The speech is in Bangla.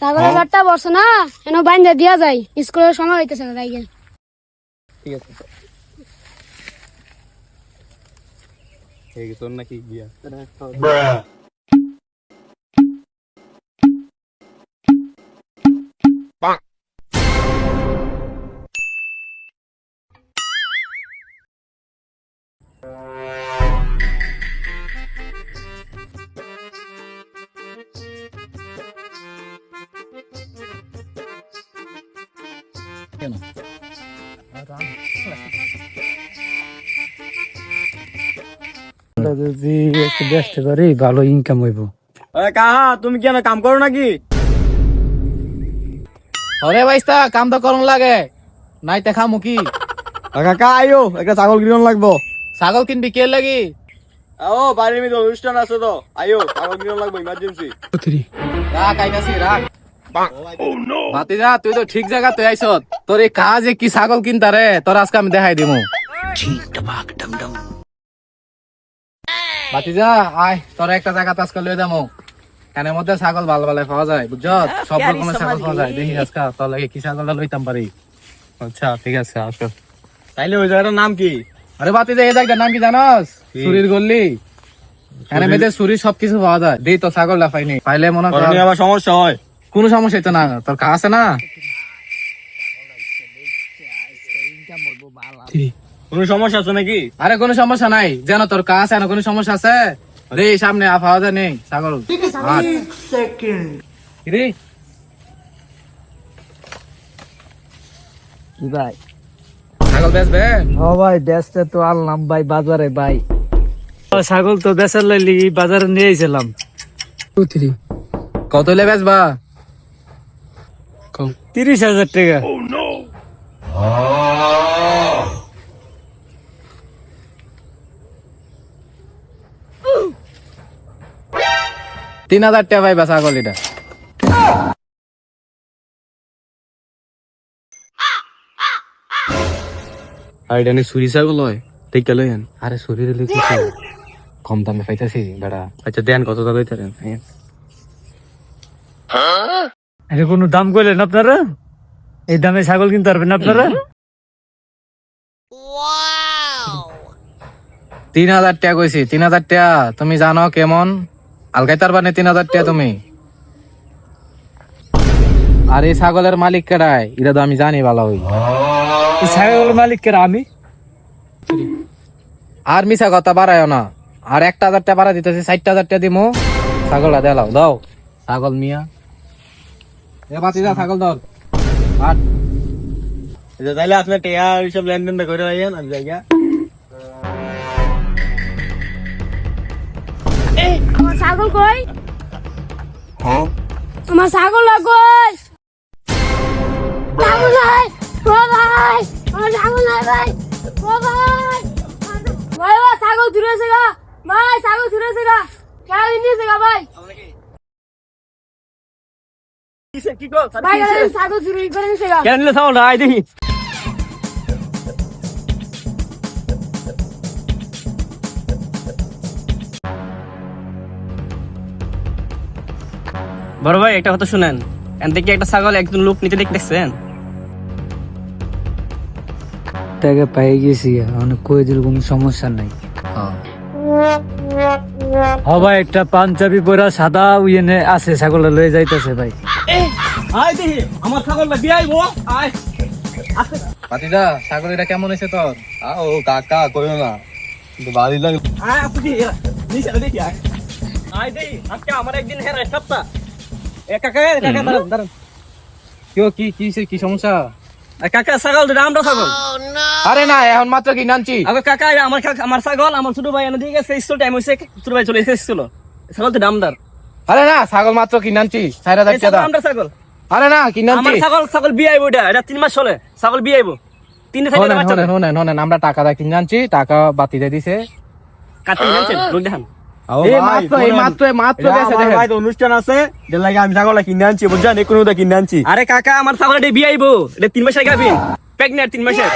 ছাগলের বাট্টা বর্ষ না এনে বাইন্দা দিয়া যায়। স্কুলের সময় হইতেছে না তাই ঠিক আছে। এই তোর নাকি বিয়া যদি একটু ব্যস্ত করি ভালো ইনকাম হইব। কাহা তুমি কি কাম করো নাকি? অরে ভাইস্তা কাম তো করুন লাগে। নাই তে খামু কি? কাকা আইও একটা ছাগল কিরণ লাগবো। ছাগল কিনবি কে লাগি? ও বাড়ির মধ্যে অনুষ্ঠান আছে তো। আইও ছাগল কিরণ লাগবো ইমার্জেন্সি রাখ আইতাছি রাখ। বাতি যা তুই তো ঠিক জায়গা তুই আইস তোর এই কাজে কি ছাগল কিনতা রে? তোর আজকে আমি দেখাই দিমু। বাতি যা আয় তোর একটা জায়গা আজকে লয়ে যাব এনের মধ্যে ছাগল ভালো ভালো পাওয়া যায় বুঝছ? সব রকমের ছাগল পাওয়া যায়। দেখি আজকে তোর লাগে কি ছাগলটা লইতাম পারি। আচ্ছা ঠিক আছে আসো। তাইলে ওই জায়গাটার নাম কি? আরে যা এই জায়গাটার নাম কি জানোস? সুরির গল্লি। এনে মেয়েদের সুরির সবকিছু পাওয়া যায়। দিই তো ছাগলটা পাইনি পাইলে মনে কর করণীয় আবার সমস্যা হয়। কোনো সমস্যা হইতো না তোর কাজ আছে না? কোনো সমস্যা আছে নাকি? আরে কোনো সমস্যা নাই যেন তোর কাজ আছে না কোনো সমস্যা আছে? রে সামনে আফা হাওয়া নেই হাট। কিরে? কি ভাই? ছাগল বেচবে? ও ভাই তো আনলাম ভাই বাজারে ভাই। ছাগল তো বেচার লাইলি বাজারে নিয়ে কত হলে বেচবা? তিরিশ হাজার টাকা। তিন হাজার টাকা পাইবা ছাগল এটা। আর এটা নিয়ে সুরি ছাগল হয় ঠিক লইন আরে শরীরে লিখেছে কম দামে পাইতেছি বেড়া। আচ্ছা দেন কত লইতারেন এটা কোনো দাম করলেন আপনারা? এই দামে ছাগল কিনতে পারবেন আপনারা? তিন হাজার টাকা কইছি তিন হাজার টাকা। তুমি জানো কেমন? আলগাই তার বানে তিন হাজার টাকা তুমি? আর এই ছাগলের মালিক কেডায় এটা তো আমি জানি ভালো হই। এই ছাগল মালিক কেরা আমি? আর মিছা কথা বাড়ায় না। আর একটা হাজার টাকা বাড়া দিতেছি ষাট হাজার টাকা দিমু। ছাগলটা দেলাও দাও। ছাগল মিয়া এ বাতি যা ছাগল ধর। আট আচ্ছা তাইলে আপনার টেয়া এইসব লেনদেনটা করে রাখেন আমি জায়গা আমার ছাগল কই? আমার ছাগল কই? ছাগল নাই ও ভাই আমার ছাগল নাই ভাই ও ভাই। ভাই ছাগল ধুরেছে গা ভাই ছাগল ধুরেছে গা কেন নিয়েছে গা ভাই। দেখি। বড় ভাই একটা কথা শুনেন। এন থেকে একটা ছাগল একজন লোক নিতে দেখতেছেন? টাকা পাই গেছি অনেক কই দিল কোনো সমস্যা নাই। হ ভাই একটা পাঞ্জাবি পরা সাদা উইনে আছে ছাগল লয়ে যাইতেছে ভাই। আই দেখি আমার ছাগলটা দিয়ে আইবো। আয়। কেমন হয়েছে তোর? ও কাকা কইও না। কিন্তু বাড়ি লাগে আয় আপু নিচে দেখি আয়। আয় দেখি আজকে আমার একদিন হেরা সপ্তাহ। এ কাকা কাকা দাঁড়ান দাঁড়ান। কি কি কি কি সমস্যা? কাকা ছাগল দুটা আমরা ছাগল। আরে না এখন মাত্র কি নানছি আগে কাকা আমার আমার ছাগল আমার ছোট ভাই এনে দিয়ে গেছে স্কুল টাইম হয়েছে ছোট ভাই চলে এসেছিল ছাগল তো দামদার আরে না ছাগল মাত্র কি নানছি এই আমরা ছাগল। আরে না কি নানছি আমার ছাগল ছাগল বিয়ে আইবো এটা এটা তিন মাস চলে ছাগল বিয়ে আইবো তিন শোনেন শোনেন শোনেন আমরা টাকা দা কিনে আনছি টাকা বাতি দিয়ে দিছে। লোক দেখান। আরে কাকা আমার ছাগল এটা বিয়ে আইবো এটা তিন মাসের গাবিন প্রেগনেন্ট তিন মাসের।